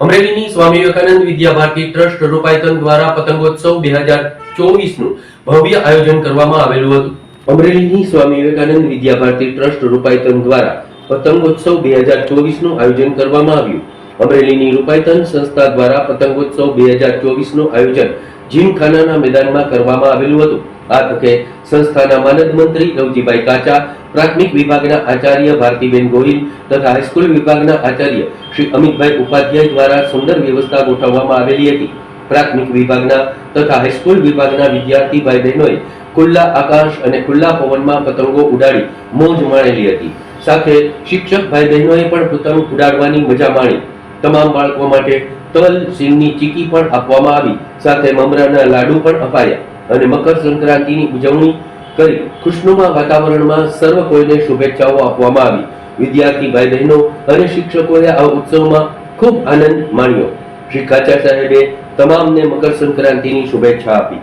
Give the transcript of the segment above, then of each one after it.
અમરેલીની Swami Vivekananda Vidya Bharati trust Rupayatan દ્વારા પતંગોત્સવ બે હજાર ચોવીસનું ભવ્ય આયોજન કરવામાં આવેલું હતું. અમરેલીની સ્વામી વિવેકાનંદ વિદ્યા ભારતી ટ્રસ્ટ રૂપાયતન દ્વારા પતંગોત્સવ બે હજાર ચોવીસનું આયોજન કરવામાં આવ્યું. અમરેલીની રૂપાયતન સંસ્થા દ્વારા પતંગોત્સવ બે હજાર ચોવીસનું આયોજન જીમખાનાના મેદાનમાં કરવામાં આવેલું હતું. આ તકે સંસ્થાના માનદ મંત્રી રવજીભાઈ કાચા, પ્રાથમિક વિભાગના આચાર્ય ભારતીબેન ગોહિલ તથા હાઈસ્કૂલ વિભાગના આચાર્ય શ્રી અમિતભાઈ ઉપાધ્યાય દ્વારા સુંદર વ્યવસ્થા ગોઠવવામાં આવેલી હતી. પ્રાથમિક વિભાગના તથા હાઈસ્કૂલ વિભાગના વિદ્યાર્થી ભાઈ બહેનોએ ખુલ્લા આકાશ અને ખુલ્લા પવનમાં પતંગો ઉડાડી મોજ માણેલી હતી. સાથે શિક્ષક ભાઈ બહેનોએ પણ પતંગ ઉડાડવાની મજા માણી. તમામ બાળકો માટે તલ, સિંગની ચીકી પણ આપવામાં આવી. સાથે મમરાના લાડુ પણ અપાયા અને મકર સંક્રાંતિની ઉજવણી કરી. ખુશનુમા વાતાવરણમાં સર્વ કોઈને શુભેચ્છાઓ આપવામાં આવી. વિદ્યાર્થી ભાઈ બહેનો અને શિક્ષકોએ આ ઉત્સવમાં ખૂબ આનંદ માણ્યો. શ્રી કાચા સાહેબે તમામને મકર સંક્રાંતિની શુભેચ્છા આપી.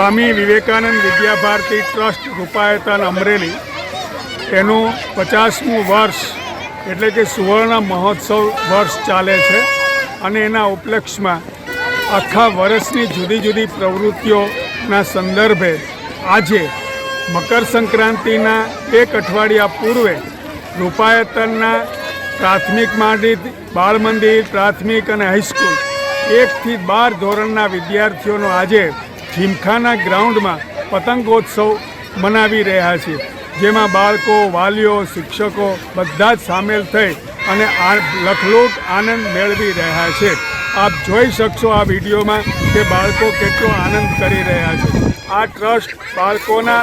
સ્વામી વિવેકાનંદ વિદ્યા ભારતી ટ્રસ્ટ રૂપાયતન અમરેલી એનું પચાસમું વર્ષ એટલે કે સુવર્ણ મહોત્સવ વર્ષ ચાલે છે અને એના ઉપલક્ષમાં આખા વર્ષની જુદી જુદી પ્રવૃત્તિઓના સંદર્ભે આજે મકર સંક્રાંતિના એક અઠવાડિયા પૂર્વે રૂપાયતનના પ્રાથમિક માંડી બાળ મંદિર પ્રાથમિક અને હાઈસ્કૂલ એકથી બાર ધોરણના વિદ્યાર્થીઓનો આજે જીમખાના ગ્રાઉન્ડમાં પતંગોત્સવ મનાવી રહ્યા છે, જેમાં બાળકો, વાલીઓ, શિક્ષકો બધા જ સામેલ થઈ અને આ લખલૂટ આનંદ મેળવી રહ્યા છે. આપ જોઈ શકશો આ વિડીયોમાં કે બાળકો કેટલો આનંદ કરી રહ્યા છે. આ ટ્રસ્ટ બાળકોના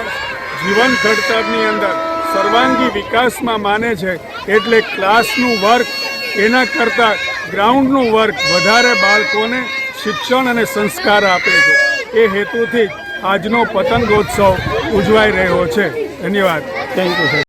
જીવન ઘડતરની અંદર સર્વાંગી વિકાસમાં માને છે, એટલે ક્લાસનું વર્ક એના કરતાં ગ્રાઉન્ડનું વર્ક વધારે બાળકોને શિક્ષણ અને સંસ્કાર આપે છે. એ હેતુથી આજનો પતંગોત્સવ ઉજવાઈ રહ્યો છે. ધન્યવાદ. Thank you